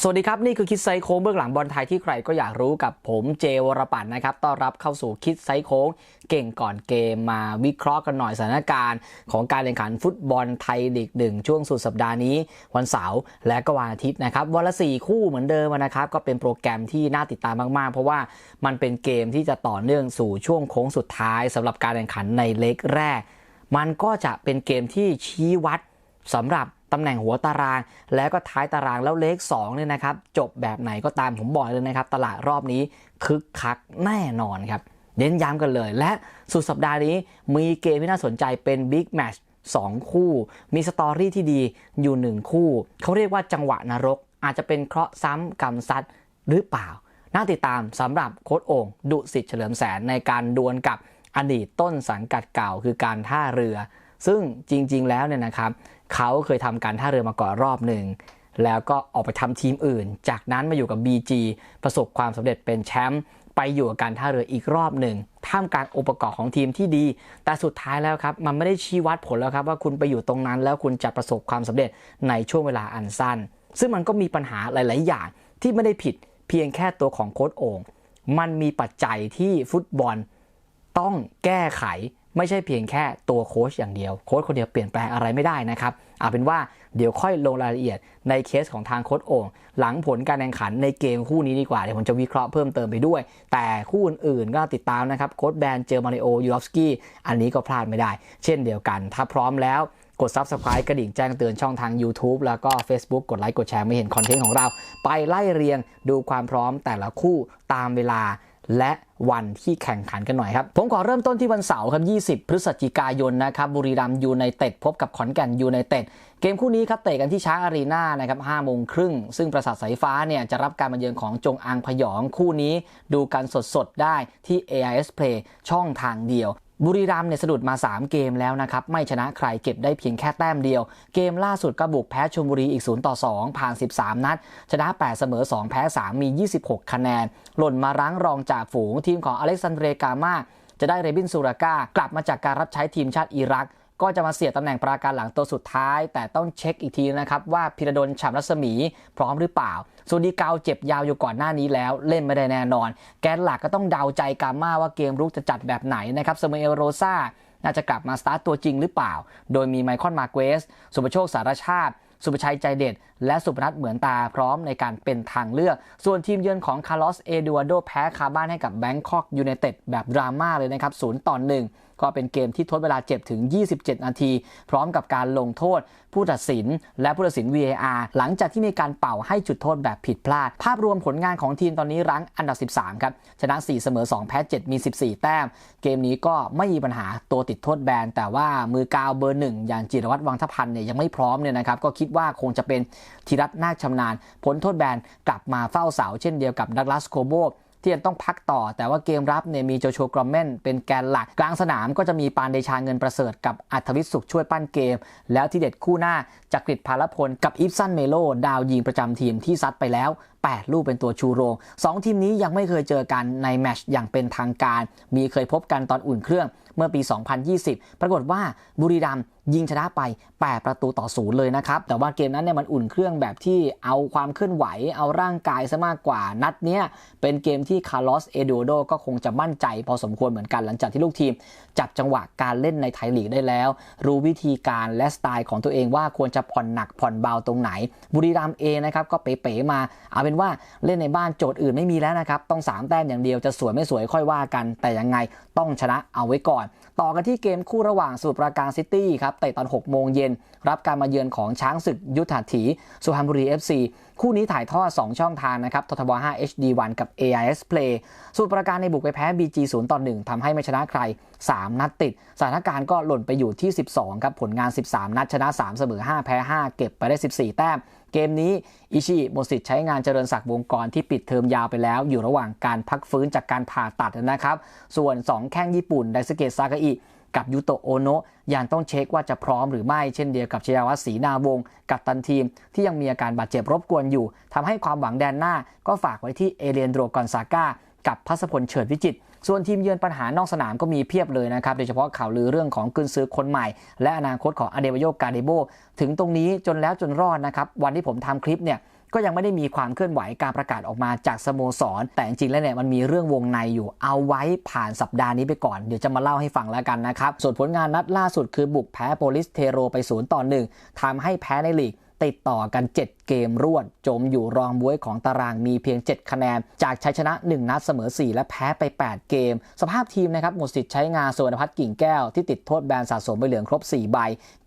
สวัสดีครับ นี่คือคิดไซโค้งเบื้องหลังบอลไทยที่ใครก็อยากรู้กับผมเจวรปัตน์นะครับต้อนรับเข้าสู่คิดไซโค้งเก่งก่อนเกมมาวิเคราะห์กันหน่อยสถานการณ์ ของการแข่งขันฟุตบอลไทยลีกหนึ่งช่วงสุดสัปดาห์นี้วันเสาร์และก็วันอาทิตย์นะครับวันละสี่คู่เหมือนเดิมนะครับก็เป็นโปรแกรมที่น่าติดตามมากๆ เพราะว่ามันเป็นเกมที่จะต่อเนื่องสู่ช่วงโค้งสุดท้ายสำหรับการแข่งขันในเล็กแรก มันก็จะเป็นเกมที่ชี้วัดสำหรับ ตำแหน่งหัวตาราง แล้วก็ท้ายตารางแล้วเลข2เนี่ยนะครับจบแบบไหนก็ตามผมบอกเลยนะครับ ตลาดรอบนี้คึกคักแน่นอนครับเน้นย้ำกันเลย และสุดสัปดาห์นี้มีเกมที่น่าสนใจเป็นบิ๊กแมชสองคู่ มีสตอรี่ที่ดีอยู่หนึ่งคู่ เขาเรียกว่าจังหวะนรก อาจจะเป็นเคราะห์ซ้ำกรรมซัดหรือเปล่า น่าติดตามสำหรับโค้ดโอ่งดุสิตเฉลิมแสนในการดวลกับอดีตต้นสังกัดเก่าคือการท่าเรือ ซึ่งจริง ๆ แล้วเนี่ยนะครับเขาเคยทำการท่าเรือมาก่อนรอบหนึ่งแล้วก็ออกไปทำทีมอื่น จากนั้นมาอยู่กับ BG ประสบความสำเร็จเป็นแชมป์ไปอยู่กับการท่าเรืออีกรอบหนึ่งท่ามกลางองค์ประกอบของทีมที่ดี แต่สุดท้ายแล้วครับมันไม่ได้ชี้วัดผลแล้วครับว่าคุณไปอยู่ตรงนั้น แล้วคุณจะประสบความสำเร็จในช่วงเวลาอันสั้น ซึ่งมันก็มีปัญหาหลาย ๆ อย่างที่ไม่ได้ผิดเพียงแค่ตัวของโค้ดโอ่งมันมีปัจจัยที่ฟุตบอลต้องแก้ไข ไม่ใช่เพียงแค่ตัวโค้ชอย่างเดียว โค้ชคนเดียวเปลี่ยนแปลงอะไรไม่ได้นะครับ เอาเป็นว่าเดี๋ยวค่อยลงรายละเอียดในเคสของทางโค้ชโอ่งหลังผลการแข่งขันในเกมคู่นี้ดีกว่า เดี๋ยวผมจะวิเคราะห์เพิ่มเติมไปด้วย แต่คู่อื่นๆก็ติดตามนะครับ โค้ชแบนเจอมาริโอยูรอฟสกี้ อันนี้ก็พลาดไม่ได้ เช่นเดียวกัน ถ้าพร้อมแล้วกด Subscribe กระดิ่งแจ้งเตือนช่องทาง YouTube แล้วก็ Facebook กดไลค์กดแชร์ไม่เห็นคอนเทนต์ของเรา ไปไล่เรียงดูความพร้อมแต่ละคู่ตามเวลา และวันที่แข่งขันกันหน่อยครับ ผมขอเริ่มต้นที่วันเสาร์ครับ 20 พฤศจิกายนนะครับ บุรีรัมย์ยูไนเต็ดพบกับขอนแก่นยูไนเต็ด เกมคู่นี้ครับเตะกันที่ช้างอารีนานะครับ5โมงครึ่ง ซึ่งประสาทสายฟ้าเนี่ยจะรับการมาเยือนของจงอังพยองคู่นี้ ดูกันสดๆ ได้ที่ AIS Play ช่องทางเดียว บุรีรัมย์เนี่ยสะดุดมา 3 เกมแล้วนะครับ ไม่ชนะใครเก็บได้เพียงแค่แต้มเดียว เกมล่าสุดก็บุกแพ้ชลบุรีอีก 0 ต่อ 2 ผ่าน 13 นัด ชนะ 8 เสมอ 2 แพ้ 3 มี 26 คะแนน หล่นมารั้งรองจากฝูงทีมของอเล็กซานเดรกามาจะได้เรบินซูราก้ากลับมาจากการรับใช้ทีมชาติอิรัก ก็จะมาเสียตำแหน่งปราการหลังตัวสุดท้าย แต่ต้องเช็คอีกทีนะครับว่าพิรดลฉ่ำรัศมีพร้อมหรือเปล่าส่วนดีเกาเจ็บยาวอยู่ก่อนหน้านี้แล้ว เล่นไม่ได้แน่นอน แกนหลักก็ต้องเดาใจกาม่าว่าเกมรุกจะจัดแบบไหนนะครับซามูเอลโรซาน่าจะกลับมาสตาร์ตตัวจริงหรือเปล่า โดยมีไมคอนมาเกสสุประโชคสารชาติ สุประชัยใจเด็ด และสุพนัทเหมือนตาพร้อมในการเป็นทางเลือก ส่วนทีมเยือนของคาร์ลอสเอดูอาโดแพ้คาบ้านให้กับแบงคอกยูไนเต็ดแบบดราม่าเลยนะครับ 0 ต่อ 1ก็เป็นเกมที่ทดเวลาเจ็บถึง 27 นาที พร้อมกับการลงโทษ ผู้ตัดสิน และผู้ตัดสิน VAR หลังจากที่มีการเป่าให้จุดโทษแบบผิดพลาด ภาพรวมผลงานของทีมตอนนี้รั้งอันดับ 13 ครับ ชนะ 4 เสมอ 2 แพ้ 7 มี 14 แต้ม เกมนี้ก็ไม่มีปัญหาตัวติดโทษแบน แต่ว่ามือกาวเบอร์หนึ่งอย่างจิรวัตรวังทพันธ์เนี่ยยังไม่พร้อมเนี่ยนะครับ ก็คิดว่าคงจะเป็นธีรัตน์นาคชำนาญผลโทษแบนกลับมาเฝ้าเสา เช่นเดียวกับดักลาสโคโบ ที่ยังต้องพักต่อ แต่ว่าเกมรับเนี่ยมีโจโชกรอมเมนเป็นแกนหลัก กลางสนามก็จะมีปานเดชาเงินประเสริฐกับอัธวิทย์สุขช่วยปั้นเกม แล้วที่เด็ดคู่หน้าจักริดพาลพลกับอิฟซันเมโลดาวยิงประจำทีมที่ซัดไปแล้ว 8 ลูกเป็นตัวชูโรง 2 ทีมนี้ยังไม่เคยเจอกันในแมชอย่างเป็นทางการ มีเคยพบกันตอนอุ่นเครื่องเมื่อปี 2020 ปรากฏว่าบุรีรัมย์ ยิงชนะไป 8 ประตูต่อศูนย์เลยนะครับ แต่ว่าเกมนั้นเนี่ยมันอุ่นเครื่องแบบที่เอาความเคลื่อนไหว เอาร่างกายซะมากกว่านัดเนี้ยเป็นเกมที่คาร์ลอสเอโดโดก็คงจะมั่นใจพอสมควรเหมือนกันหลังจากที่ลูกทีม จับจังหวะการเล่นในไทยลีกได้แล้ว รู้วิธีการและสไตล์ของตัวเองว่าควรจะผ่อนหนักผ่อนเบาตรงไหน บุรีรัมย์เองนะครับก็เป๋ๆมา เอาเป็นว่าเล่นในบ้านโจทย์อื่นไม่มีแล้วนะครับต้อง3แต้มอย่างเดียวจะสวยไม่สวยค่อยว่ากัน แต่ยังไงต้องชนะเอาไว้ก่อน ต่อกันที่เกมคู่ระหว่างสมุทรปราการซิตี้ครับเตะตอน6โมงเย็นรับการมาเยือนของช้างศึกยุทธาถีสุพรรณบุรี FC คู่นี้ถ่ายทอด 2 ช่องทางนะครับททบ5 HD1 กับ AIS Play สมุทรปราการในบุกไปแพ้ BG 0ต่อ1ทำให้ไม่ชนะใคร 3 นัดติด สถานการณ์ก็หล่นไปอยู่ที่ 12 ครับ ผลงาน 13 นัดชนะ 3 เสมอ 5 แพ้ 5 เก็บไปได้ 14 แต้ม เกมนี้ อิชิโมสิตใช้งานเจริญศักดิ์วงกรที่ปิดเทอมยาวไปแล้ว อยู่ระหว่างการพักฟื้นจากการผ่าตัดนะครับ ส่วน 2 แข้งญี่ปุ่นไดสเกตซากาอิ กับยูโตโอโนะยังต้องเช็คว่าจะพร้อมหรือไม่เช่นเดียวกับชยาวัฒศรีนาวงกับตันทีม ที่ยังมีอาการบาดเจ็บรบกวนอยู่ทำให้ความหวังแดนหน้าก็ฝากไว้ที่เอเลียนโดกอนซาก้ากับพัสพลเฉิดวิจิต ส่วนทีมเยือนปัญหานอกสนามก็มีเพียบเลยนะครับ โดยเฉพาะข่าวลือเรื่องของกุนซือคนใหม่ และอนาคตของอเดวโยกาเดโบ ถึงตรงนี้จนแล้วจนรอดนะครับ วันที่ผมทำคลิปเนี่ย ก็ยังไม่ได้มีความเคลื่อนไหวการประกาศออกมาจากสโมสร แต่จริงๆแล้วเนี่ยมันมีเรื่องวงในอยู่เอาไว้ผ่านสัปดาห์นี้ไปก่อน เดี๋ยวจะมาเล่าให้ฟังแล้วกันนะครับ ส่วนผลงานนัดล่าสุดคือบุกแพ้โปลิสเทโรไป0ต่อ1ทำให้แพ้ในลีกติดต่อกัน 7 เกมรวด จมอยู่รองบ้วยของตารางมีเพียง 7 คะแนน จากชัยชนะ 1 นัดเสมอ 4 และแพ้ไป 8 เกม สภาพทีมนะครับหมดสิทธิ์ใช้งานสวนพัฒน์กิ่งแก้ว ที่ติดโทษแบนสะสมใบเหลืองครบ 4 ใบ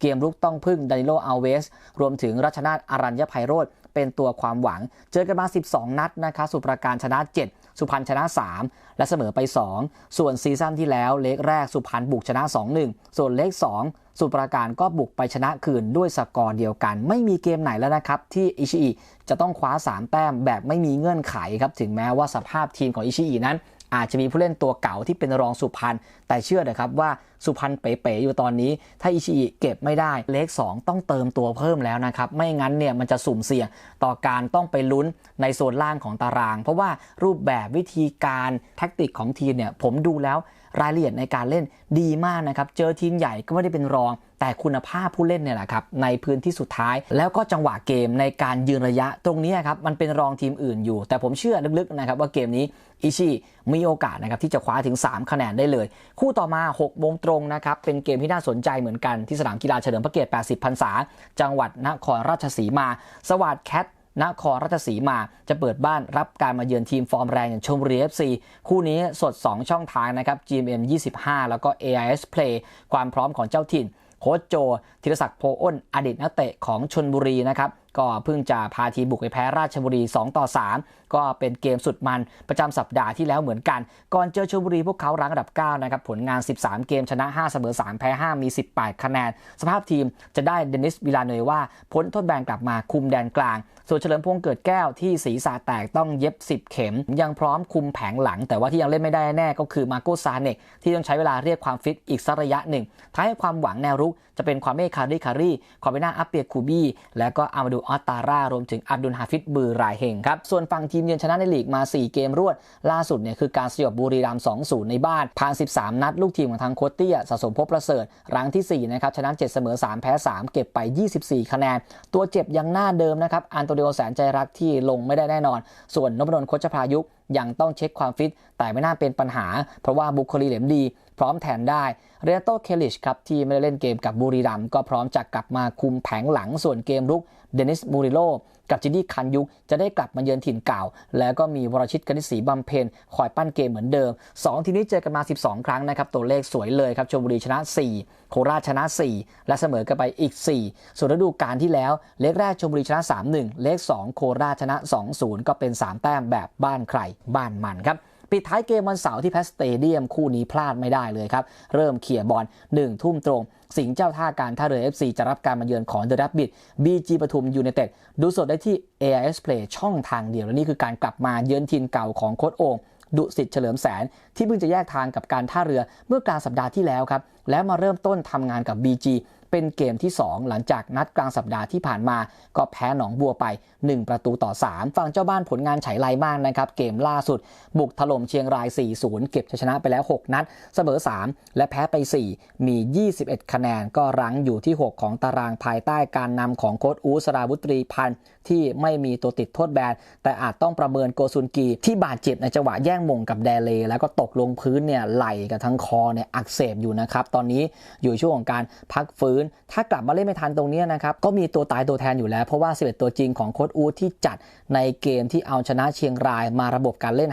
เกมรุกต้องพึ่งดานิโลอัลเวส รวมถึงรัชนาทอารัญญไพโรธ เป็นตัวความหวัง เจอกันมา 12 นัดนะครับสุปราการชนะ 7 สุพรรณชนะ 3 และเสมอไป 2 ส่วนซีซั่นที่แล้วเลกแรกสุพรรณบุกชนะ 2-1 ส่วนเลก2 สุปราการก็บุกไปชนะคืนด้วยสกอร์เดียวกัน ไม่มีเกมไหนแล้วนะครับ ที่อิชิอิจะต้องคว้า 3 แต้มแบบไม่มีเงื่อนไขครับถึงแม้ว่าสภาพทีมของอิชิอินั้นอาจจะมีผู้เล่นตัวเก่าที่เป็นรองสุพรรณแต่เชื่อเถอะครับว่าสุพรรณเป๋ๆอยู่ตอนนี้ ถ้าอิชิอิเก็บไม่ได้เลข 2 ต้องเติมตัวเพิ่มแล้วนะครับ ไม่งั้นเนี่ยมันจะสุ่มเสี่ยงต่อการต้องไปลุ้นในโซนล่างของตาราง เพราะว่ารูปแบบวิธีการแท็กติกของทีมเนี่ยผมดูแล้วรายละเอียดในการเล่นดีมากนะครับ เจอทีมใหญ่ก็ไม่ได้เป็นรอง แต่คุณภาพผู้เล่นเนี่ยแหละครับ ในพื้นที่สุดท้าย แล้วก็จังหวะเกมในการยืนระยะตรงนี้ครับมันเป็นรองทีมอื่นอยู่ แต่ผมเชื่อลึกๆนะครับว่าเกมนี้อิชิมีโอกาสนะครับที่จะคว้าถึง 3 คะแนนได้เลย คู่ต่อมา6โมงตรงนะครับเป็นเกมที่น่าสนใจเหมือนกันที่สนามกีฬาเฉลิมพระเกียรติ 80 พรรษา จังหวัดนครราชสีมา สวัสดแคทนครราชสีมาจะเปิดบ้านรับการมาเยือนทีมฟอร์มแรงอย่างชมบุรี FC คู่นี้สด 2 ช่องทางนะครับ GMM 25 แล้วก็ AIS Play ความพร้อมของเจ้าถิ่น โค้ชโจธีรศักดิ์โพอ้น อดีตนักเตะของชนบุรีนะครับ ก็เพิ่งจะพาทีมบุกไปแพ้ราชบุรี 2 ต่อ 3 ก็เป็นเกมสุดมันประจำสัปดาห์ที่แล้วเหมือนกัน ก่อนเจอชลบุรีพวกเขารั้งอันดับ 9 นะครับ ผลงาน 13 เกมชนะ 5 เสมอ 3 แพ้ 5 มี 18 คะแนน สภาพทีมจะได้เดนิสวิลาเนยว่าพ้นโทษแบนกลับมาคุมแดนกลาง ส่วนเฉลิมพงษ์เกิดแก้วที่ศีรษะแตกต้องเย็บ 10 เข็ม ยังพร้อมคุมแผงหลัง แต่ว่าที่ยังเล่นไม่ได้แน่ก็คือมาโกซาเนกที่ต้องใช้เวลาเรียกความฟิตอีกสักระยะหนึ่งท้ายให้ความหวังแนวรุกจะเป็นความเมฆคาริคารีความเป็นหน้าอัปเปียคูบี้และก็อามาดูออตตารารวมถึงอับดุลฮาฟิดบือรายเฮงครับส่วนฝั่งทีมเยือนชนะในลีกมา 4 เกมรวด ล่าสุดเนี่ยคือการสยบบุรีรัมย์2-0 ในบ้านผ่าน 13 นัดลูกทีมของทางโคตเตียสะสมพบประเสริฐรังที่4นะครับชนะ7เสมอ3แพ้3เก็บไป 24 คะแนนตัวเจ็บยังหน้าเดิมนะครับอันโตดโอแสนใจรักที่ลงไม่ได้แน่นอน ส่วนนพดลโคชพายุยังต้องเช็คความฟิต แต่ไม่น่าเป็นปัญหา เพราะว่าบุคลีเหลมดี พร้อมแทนได้ เรโตเคลิชครับที่ไม่ได้เล่นเกมกับบุรีรัมก็พร้อมจะกลับมาคุมแผงหลังส่วนเกมรุก เดนิสมูริโลกับจินดี้คันยุกจะได้กลับมาเยือนถิ่นเก่า แล้วก็มีวรชิตกนิษฐีบำเพ็ญคอยปั้นเกมเหมือนเดิม 2 ทีมนี้เจอกันมา 12 ครั้งนะครับ ตัวเลขสวยเลยครับชลบุรีชนะ 4 โคราชชนะ 4 และเสมอกันไปอีก 4 ส่วนฤดูกาลที่แล้ว เลขแรกชลบุรีชนะ 3-1 เลข 2 โคราชชนะ 2-0 ก็เป็น 3 แต้มแบบบ้านใครบ้านมันครับ ปิดท้ายเกมวันเสาร์ที่แพสเตเดียมคู่นี้พลาดไม่ได้เลยครับ เริ่มเขี่ยบอล1ทุ่มตรง สิงห์เจ้าท่าการท่าเรือ FC จะรับการมาเยือนของเดอะดับบิดบีจีปทุมยูไนเต็ดดูสดได้ที่ AIS Play ช่องทางเดียวและนี่คือการกลับมาเยือนทีมเก่าของโค้ชโอ่งดุสิตเฉลิมแสน ที่เพิ่งจะแยกทางกับการท่าเรือเมื่อกลางสัปดาห์ที่แล้วครับ แล้วมาเริ่มต้นทำงานกับ BG เป็นเกมที่ 2 หลังจากนัดกลางสัปดาห์ที่ผ่านมา ก็แพ้หนองบัวไป 1 ประตูต่อ 3 ฝั่งเจ้าบ้านผลงานไฉไลมากนะครับ เกมล่าสุด บุกถล่มเชียงราย 4-0 เก็บชัยชนะไปแล้ว 6 นัด เสมอ 3 และแพ้ไป 4 มี 21 คะแนนก็รั้งอยู่ที่ 6 ของตารางภายใต้การนำของโค้ชอูสราวุตรีพันธ์ ที่ไม่มีตัวติดโทษแบน แต่อาจต้องประเมินโกซุนกี ที่บาดเจ็บในจังหวะแย่งมงกับแดเล แล้วก็ตกลงพื้นเนี่ยไหลกับทั้งคอเนี่ยอักเสบอยู่นะครับ ตอนนี้อยู่ช่วงของการพักฟื้น ถ้ากลับมาเล่นไม่ทันตรงนี้นะครับ ก็มีตัวตายตัวแทนอยู่แล้ว เพราะว่า 11 ตัวจริงของโค้ชอูที่จัดในเกมที่เอาชนะเชียงรายมาระบบการเล่น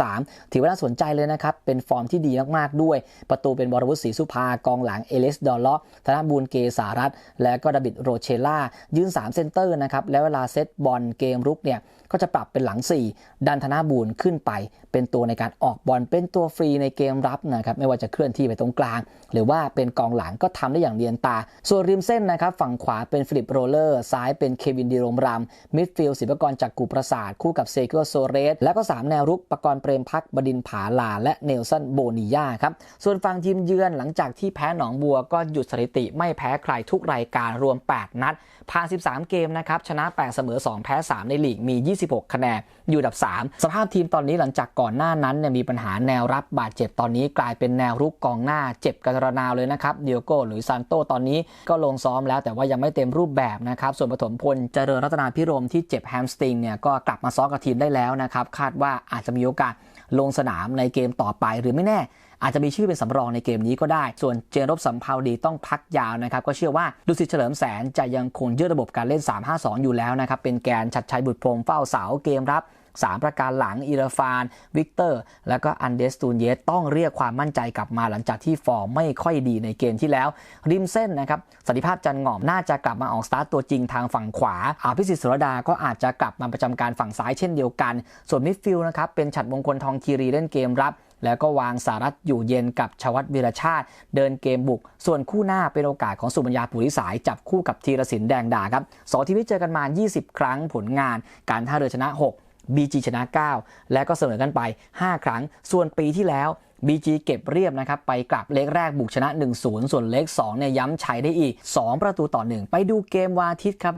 5-2-3 ถือว่าน่าสนใจเลยนะครับ เป็นฟอร์มที่ดีมากๆด้วย ประตูเป็นบรวุฒิศรีสุภากองหลังเอเลสดอลเลาะธนบูลเกสารัตและก็ดบิดโรเชล่ายืน3เซนเตอร์นะครับแล้วเวลาเซตบอลเกมรุกเนี่ยก็จะปรับเป็นหลัง 4 ดันธนาบูลขึ้นไป เป็นตัวในการออกบอลเป็นตัวฟรีในเกมรับนะครับไม่ว่าจะเคลื่อนที่ไปตรงกลาง หรือว่าเป็นกองหลังก็ทำได้อย่างเรียนตา ส่วนริมเส้นนะครับฝั่งขวาเป็นฟิลิปโรเลอร์ ซ้ายเป็นเควินดีโรมรามมิดฟิลด์ศิลปกรจากกูประสาทคู่กับเซกอร์โซเรสแล้วก็ 3 แนวรุกประกรณ์เปรมพักบดินผาลาและเนลสันโบนียาครับส่วนฝั่งทีมเยือนหลังจากที่แพ้หนองบัวก็หยุดสถิติไม่แพ้ใครทุกรายการรวม 8 นัดผ่าน 13 เกมนะครับชนะ 8 เสมอ 2 แพ้ 3 ในลีกมี 26 คะแนน อยู่อันดับ 3 สภาพทีมตอนนี้หลังจากก่อนหน้านั้นเนี่ยมีปัญหาแนวรับบาดเจ็บตอนนี้กลายเป็นแนวรุกกองหน้าเจ็บกันระนาวเลยนะครับเดียโก้หรือซานโตตอนนี้ก็ลงซ้อมแล้วแต่ว่ายังไม่เต็มรูปแบบนะครับส่วนปฐมพลเจริญรัตนาพิรมที่เจ็บแฮมสตริงเนี่ยก็กลับมาซ้อมกับทีมได้แล้วนะครับคาดว่าอาจจะมีโอกาสลงสนามในเกมต่อไปหรือไม่แน่ อาจจะมีชื่อเป็นสำรองในเกมนี้ก็ได้ ส่วนเจนรบสัมภาวดีต้องพักยาวนะครับ ก็เชื่อว่าดุสิตเฉลิมแสนจะยังคงยืดระบบการเล่น 3-5-2 อยู่แล้วนะครับ เป็นแกนชัดชัยบุตรพรมเฝ้าเสาเกมรับ3 ประการหลังอิราฟาน วิกเตอร์ แล้วก็อันเดสตูนเยสต้องเรียกความมั่นใจกลับมาหลังจากที่ฟอร์มไม่ค่อยดีในเกมที่แล้ว ริมเส้นนะครับสันติภาพจันหงอมน่าจะกลับมาออกสตาร์ตตัวจริงทางฝั่งขวาอาพิสิทธิ์สุรดาก็อาจจะกลับมาประจำการฝั่งซ้ายเช่นเดียวกัน ส่วนมิดฟิลด์นะครับเป็นฉัดมงคลทองคีรีเล่นเกมรับ แล้วก็วางสารัตอยู่เย็นกับชวัตวิรชาติ เดินเกมบุก ส่วนคู่หน้าเป็นโอกาสของสุบัญญาปุริสาย จับคู่กับธีรศิลปแดงดาครับสองทีมที่เจอกันมา 20 ครั้งผลงาน การท่าเรือชนะ 6 BG ชนะ 9 และก็เสมอกันไป 5 ครั้ง ส่วนปีที่แล้ว BG เก็บเรียบนะครับ ไปกลับเล็กแรกบุกชนะ 1-0 ส่วนเล็ก2เนี่ยย้ำใชัยได้อีก 2 ประตูต่อ 1 ไปดูเกมวาทิตย์ครับ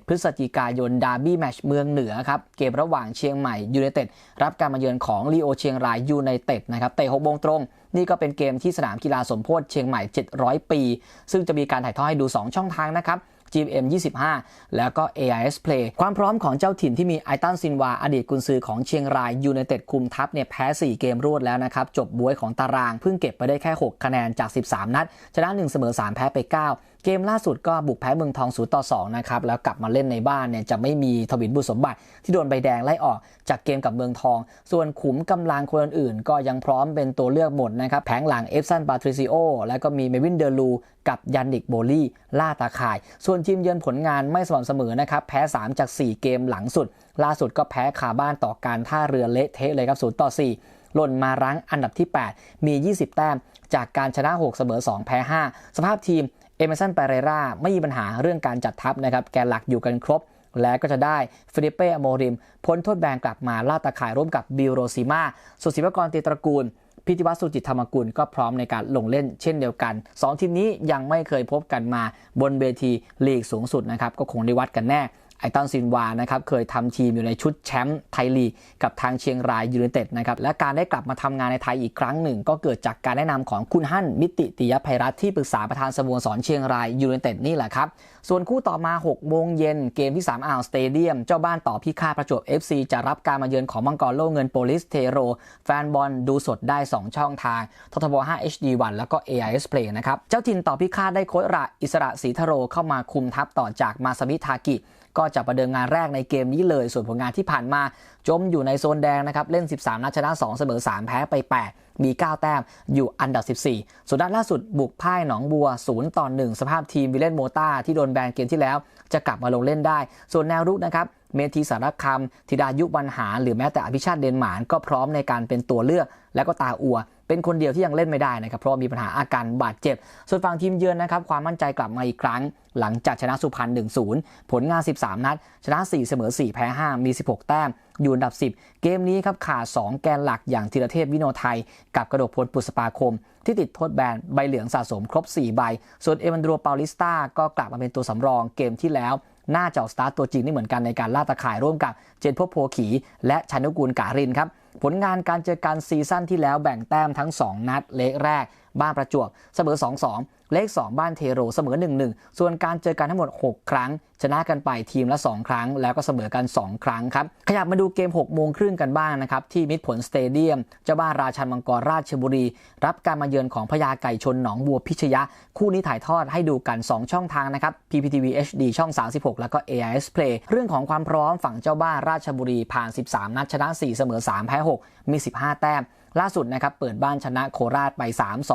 21 พฤศจิกายนดาร์บี้แมชเมืองเหนือครับ เกมระหว่างเชียงใหม่ยูไนเต็ดรับการมาเยือนของลีโอเชียงรายยูไนเต็ดนะครับเตะ6โมงตรง นี่ก็เป็นเกมที่สนามกีฬาสมโพธิเชียงใหม่ 700 ปี ซึ่งจะมีการถ่ายทอดให้ดู 2 ช่องทางนะครับ GM 25 แล้วก็ AIS Play ความพร้อมของเจ้าถิ่นที่มีไอตันซินวา อดีตกุนซือของเชียงรายยูไนเต็ดคุมทัพเนี่ยแพ้ 4 เกมรวดแล้วนะครับ จบบวยของตาราง เพิ่งเก็บไปได้แค่ 6 คะแนนจาก 13 นัดชนะ1เสมอ3 แพ้ไป 9 เกมล่าสุดก็บุกแพ้เมืองทอง0ต่อ2นะครับแล้วกลับมาเล่นในบ้านเนี่ยจะไม่มีทวินบุญสมบัติ ที่โดนใบแดงไล่ออกจากเกมกับเมืองทอง ส่วนขุมกำลังคนอื่นๆ ก็ยังพร้อมเป็นตัวเลือกหมดนะครับแผงหลังเอฟซันปาทริซิโอแล้วก็มีเมวินเดลูกับยันนิกโบลี่ล่าตาข่าย ส่วนทีมเยือนผลงานไม่สม่ำเสมอนะครับแพ้ 3 จาก 4 เกมหลังสุด ล่าสุดก็แพ้คาบ้านต่อการท่าเรือเละเทะเลยครับ0ต่อ4หล่นมารั้งอันดับที่ 8 มี 20 แต้มจากการชนะ 6 เสมอ 2 แพ้ 5 สภาพทีม เอเมสันเปเรราไม่มีปัญหาเรื่องการจัดทัพนะครับ แกนหลักอยู่กันครบ และก็จะได้ฟิลิปเป้อโมริม พ้นโทษแบนกลับมาล่าตาข่ายร่วมกับบิลโรซิมาสุศิวกรตีตระกูล พิธิวัตรสุจิตธรรมกุลก็พร้อมในการลงเล่นเช่นเดียวกัน 2 ทีมนี้ยังไม่เคยพบกันมาบนเวทีลีกสูงสุดนะครับก็คงได้วัดกันแน่ ไอตันซินวานะครับเคยทำทีมอยู่ในชุดแชมป์ไทยลีกกับทางเชียงรายยูไนเต็ดนะครับและการได้กลับมาทำงานในไทยอีกครั้งหนึ่ง ก็เกิดจากการแนะนำของคุณฮั่นมิติติยภัยรัตน์ที่ปรึกษาประธานสโมสรเชียงรายยูไนเต็ดนี่แหละครับ ส่วนคู่ต่อมา 6 โมงเย็นเกมที่ 3อ่าวสเตเดียม เจ้าบ้านต่อพิฆาตประจวบ FC จะรับการมาเยือนของมังกรโลกเงินโปลิสเทโร แฟนบอลดูสดได้ 2 ช่องทางททบ5 HD1 แล้วก็ AIS Play นะครับเจ้าถิ่นต่อพิฆาตได้โค้ชระอิสระศรีทโรเข้ามาคุมทัพต่อจากมาซามิทากิ ก็จะประเดิมงานแรกในเกมนี้เลย ส่วนผลงานที่ผ่านมาจมอยู่ในโซนแดงนะครับเล่น 13 นัดชนะ 2 เสมอ 3 แพ้ไป 8 มี 9 แต้มอยู่อันดับ 14 ส่วนด้านล่าสุดบุกพ่ายหนองบัว 0 ต่อ 1 สภาพทีมวิเลนโมตาที่โดนแบนเกมที่แล้ว จะกลับมาลงเล่นได้ ส่วนแนวรุกนะครับ เมธีสารคำธิดายุบรรหารหรือแม้แต่อภิชาติเดนหมานก็พร้อมในการเป็นตัวเลือก และก็ตาอัว เป็นคนเดียวที่ยังเล่นไม่ได้นะครับ เพราะมีปัญหาอาการบาดเจ็บ ส่วนฝั่งทีมเยือนนะครับ ความมั่นใจกลับมาอีกครั้ง หลังจากชนะสุพรรณ 1-0 ผลงาน 13 นัด ชนะ 4 เสมอ 4 แพ้ 5 มี 16 แต้ม อยู่อันดับ 10 เกมนี้ครับขาด 2 แกนหลักอย่างธีรเทพวิโนไทย กับกระดกพลปุษปาคม ที่ติดโทษแบนใบเหลืองสะสมครบ 4 ใบ ส่วนเอวันโดรปาลิสตาก็กลับมาเป็นตัวสำรองเกมที่แล้ว น่าจะออกสตาร์ตตัวจริงนี่เหมือนกันในการล่าตะข่ายร่วมกับเจนพบโพขี และชานุกูลการินครับผลงานการเจอกันซีซั่นที่แล้วแบ่งแต้มทั้ง 2 นัดเล็กแรก บ้านประจวบเสมอ 2-2 เลข 2 บ้านเทโรเสมอ 1-1 ส่วนการเจอกันทั้งหมด 6 ครั้ง ชนะกันไปทีมละ 2 ครั้ง แล้วก็เสมอกัน 2 ครั้งครับ ขยับมาดูเกม6โมงครึ่งกันบ้างนะครับ ที่มิตรผลสเตเดียม เจ้าบ้านราชันมังกรราชบุรี รับการมาเยือนของพญาไก่ชนหนองบัวพิชยะ คู่นี้ถ่ายทอดให้ดูกัน 2 ช่องทางนะครับ PPTV HD ช่อง 36 แล้วก็ AIS Play เรื่องของความพร้อมฝั่งเจ้าบ้านราชบุรีผ่าน 13 นัดชนะ 4 เสมอ 3 แพ้ 6 มี 15 แต้ม ล่าสุดนะครับเปิดบ้านชนะโคราชไป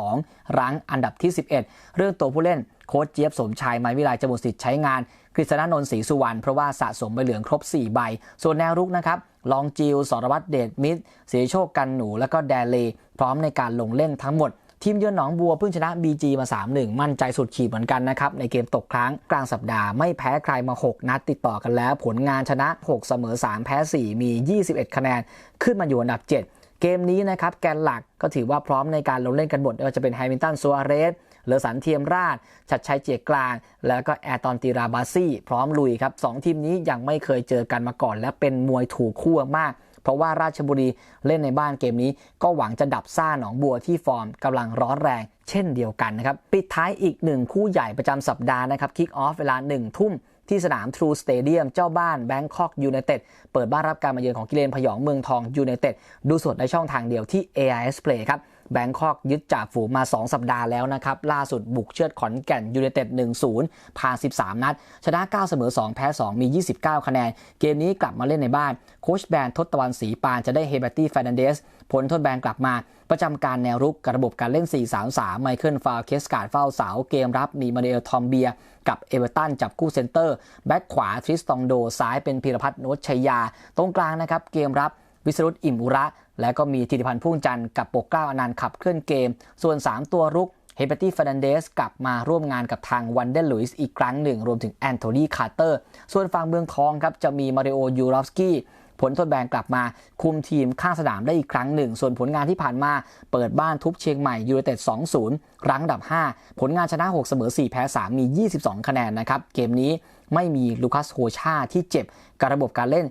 3-2 รั้งอันดับที่ 11 เรื่องตัวผู้เล่นโค้ชเจี๊ยบสมชายไม้วิไลจมุสิทธิ์ใช้งานกฤษณนนท์ศรีสุวรรณเพราะว่าสะสมใบเหลืองครบ 4 ใบ ส่วนแนวรุกนะครับลองจิวสรวัตรเดชมิตรเสียโชคกันหนู แล้วก็แดเล พร้อมในการลงเล่นทั้งหมด ทีมเยือนหนองบัวเพิ่งชนะ BG มา 3-1 มั่นใจสุดขีดเหมือนกันนะครับในเกมตกครั้งกลางสัปดาห์ไม่แพ้ใครมา 6 นัดติดต่อกันแล้ว ผลงานชนะ 6 เสมอ 3 แพ้ 4 มี 21 คะแนนขึ้นมาอยู่อันดับ 7 เกมนี้นะครับแกนหลักก็ถือว่าพร้อมในการลงเล่นกันหมดไม่ว่าจะเป็นแฮมิลตันซัวเรสเลอสันเทียมราช ชัดชัยเจียกลาง แล้วก็แอร์ตอนตีราบาซี่พร้อมลุยครับสองทีมนี้ยังไม่เคยเจอกันมาก่อน และเป็นมวยถูกคู่มาก เพราะว่าราชบุรีเล่นในบ้านเกมนี้ ก็หวังจะดับซ่าหนองบัวที่ฟอร์มกำลังร้อนแรง เช่นเดียวกันนะครับ ปิดท้ายอีกหนึ่งคู่ใหญ่ประจำสัปดาห์นะครับคิกออฟเวลา1ทุ่ม ที่สนาม True Stadium เจ้าบ้าน Bangkok United เปิดบ้านรับการมาเยือนของกิเลนพยองเมืองทองยูไนเต็ดดูสดในช่องทางเดียวที่ AIS Play ครับ แบงคอกยึดจ่าฝูงมา 2 สัปดาห์แล้วนะครับ ล่าสุดบุกเชือดขอนแก่นยูไนเต็ด 1-0 ผ่าน 13 นัด ชนะ 9 เสมอ 2 แพ้ 2 มี 29 คะแนน เกมนี้กลับมาเล่นในบ้าน โคชแบนทศตวรรณศรีปานจะได้เฮเบตตี้แฟรนันเดสผลทดแบนกลับมาประจำการแนวรุกกับระบบการเล่น 4-3-3 ไมเคิลฟาวเคสการ์ดเฝ้าเสา เกมรับมีมาเดลทอมเบีย กับเอเวอร์ตันจับคู่เซนเตอร์ แบ็กขวาทริสตองโด ซ้ายเป็นพีรพัฒน์โนชัยยา ตรงกลางนะครับ เกมรับวิสรุตอิ่มอุระ แล้วก็มีธิติพันธ์พ่วงจันทร์กับปกเกล้าอนันต์ขับเคลื่อนเกม ส่วน 3 ตัวรุกเฮเบตี้ฟานันเดสกลับมาร่วมงานกับทางวันเดนลุยส์อีกครั้งหนึ่ง รวมถึงแอนโทนีคาร์เตอร์ ส่วนฝั่งเมืองทองครับจะมีมาริโอยูรอฟสกี้ ผลทดแบนกลับมาคุมทีมข้างสนามได้อีกครั้งหนึ่ง ส่วนผลงานที่ผ่านมาเปิดบ้านทุบเชียงใหม่ยูไนเต็ด 2-0 รั้งดับ 5 ผลงานชนะ 6 เสมอ 4 แพ้ 3 มี 22 คะแนนนะครับ เกมนี้ไม่มีลูคัสโฮชาที่เจ็บกับระบบการเล่น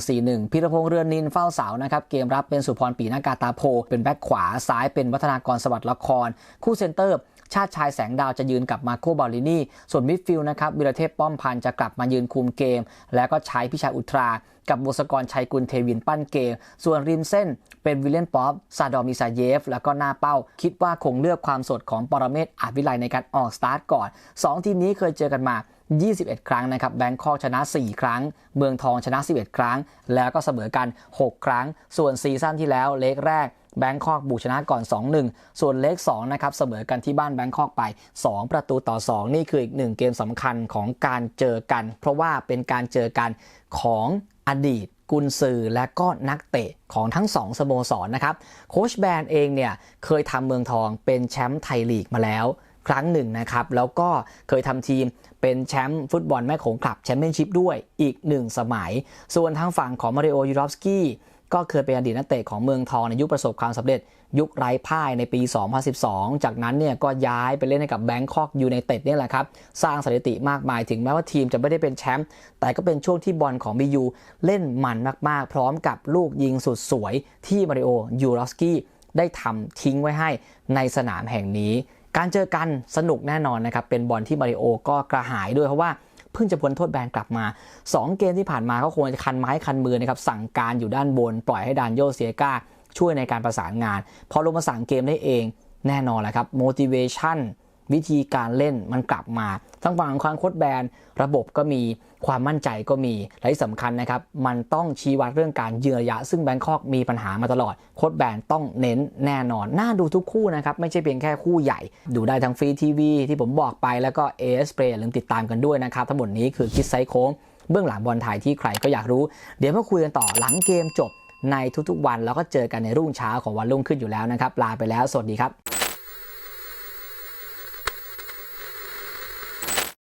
4-1-4-1 พิรพงษ์เรือนนินเฝ้าเสานะครับ เกมรับเป็นสุพรปีนากาตาโพ เป็นแบ็คขวา ซ้ายเป็นวัฒนากรสวัสดิ์ละคร คู่เซนเตอร์ ชาติชายแสงดาวจะยืนกับมาโคบาลินีส่วนมิดฟิลด์นะครับวิรเทพป้อมพันธ์จะกลับมายืนคุมเกม แล้วก็ใช้พิชัยอุทรา กับบุษกรชัยกุลเทวินปั้นเกม ส่วนริมเส้นเป็นวิลเลียนป๊อปซาดอมิซาเยฟ แล้วก็หน้าเป้า คิดว่าคงเลือกความสดของปรเมศอาวิไลในการออกสตาร์ทก่อน 2 ทีมนี้เคยเจอกันมา 21 ครั้งนะครับแบงคอกชนะ 4 ครั้ง เมืองทองชนะ 11 ครั้ง แล้วก็เสมอกัน 6 ครั้ง ส่วนซีซั่นที่แล้วเลกแรก แบงคอกบุกชนะก่อน 2-1 ส่วนเลข2นะครับเสมอกันที่บ้านแบงคอกไป 2 ประตูต่อ 2 นี่คืออีกหนึ่งเกมสำคัญของการเจอกัน เพราะว่าเป็นการเจอกันของอดีตกุนซือและก็นักเตะของทั้งสองสโมสรนะครับโคชแบนเองเนี่ยเคยทำเมืองทองเป็นแชมป์ไทยลีกมาแล้ว ครั้งหนึ่งนะครับ แล้วก็เคยทำทีมเป็นแชมป์ฟุตบอลแม่โขงคลับแชมเปี้ยนชิพด้วยอีกหนึ่งสมัย ส่วนทางฝั่งของมาริโอยูรอฟสกี้ ก็เคยเป็นอดีตนักเตะของเมืองทองในยุคประสบความสำเร็จ ยุคไร้พ่ายในปี 2012 จากนั้นเนี่ยก็ย้ายไปเล่นให้กับแบงคอกยูไนเต็ดเนี่ยแหละครับ สร้างสถิติมากมายถึงแม้ว่าทีมจะไม่ได้เป็นแชมป์แต่ก็เป็นช่วงที่บอลของบียูเล่นมันมากๆ พร้อมกับลูกยิงสุดสวยที่มาริโอยูรอสกี้ได้ทำทิ้งไว้ให้ในสนามแห่งนี้ การเจอกันสนุกแน่นอนนะครับเป็นบอลที่มาริโอก็กระหายด้วยเพราะว่า เพิ่งจะพ้นโทษแบนกลับมา 2 เกมที่ผ่านมาก็คงจะคันไม้คันมือนะครับสั่งการอยู่ด้านบน ปล่อยให้ดานโยเซียกาช่วยในการประสานงาน พอลงมาสั่งเกมได้เองแน่นอนแหละครับ motivation วิธีการเล่นมันกลับมา ทั้งฝั่งความโคดแบนระบบก็มีความมั่นใจก็มีและที่สำคัญนะครับ มันต้องชี้วัดเรื่องการยืนระยะ ซึ่งแบงคอกมีปัญหามาตลอดโคดแบนต้องเน้นแน่นอน น่าดูทุกคู่นะครับ ไม่ใช่เพียงแค่คู่ใหญ่ ดูได้ทางฟรีทีวีที่ผมบอกไปแล้วก็เอสเปรย์ลืมติดตามกันด้วยนะครับ ทั้งหมดนี้คือคิดไซโค้งเบื้องหลังบอลไทยที่ใครก็อยากรู้ เดี๋ยวมาคุยกันต่อหลังเกมจบในทุกๆวันแล้วก็เจอกันในรุ่งเช้าของวันรุ่งขึ้นอยู่แล้วนะครับลาไปแล้วสวัสดีครับ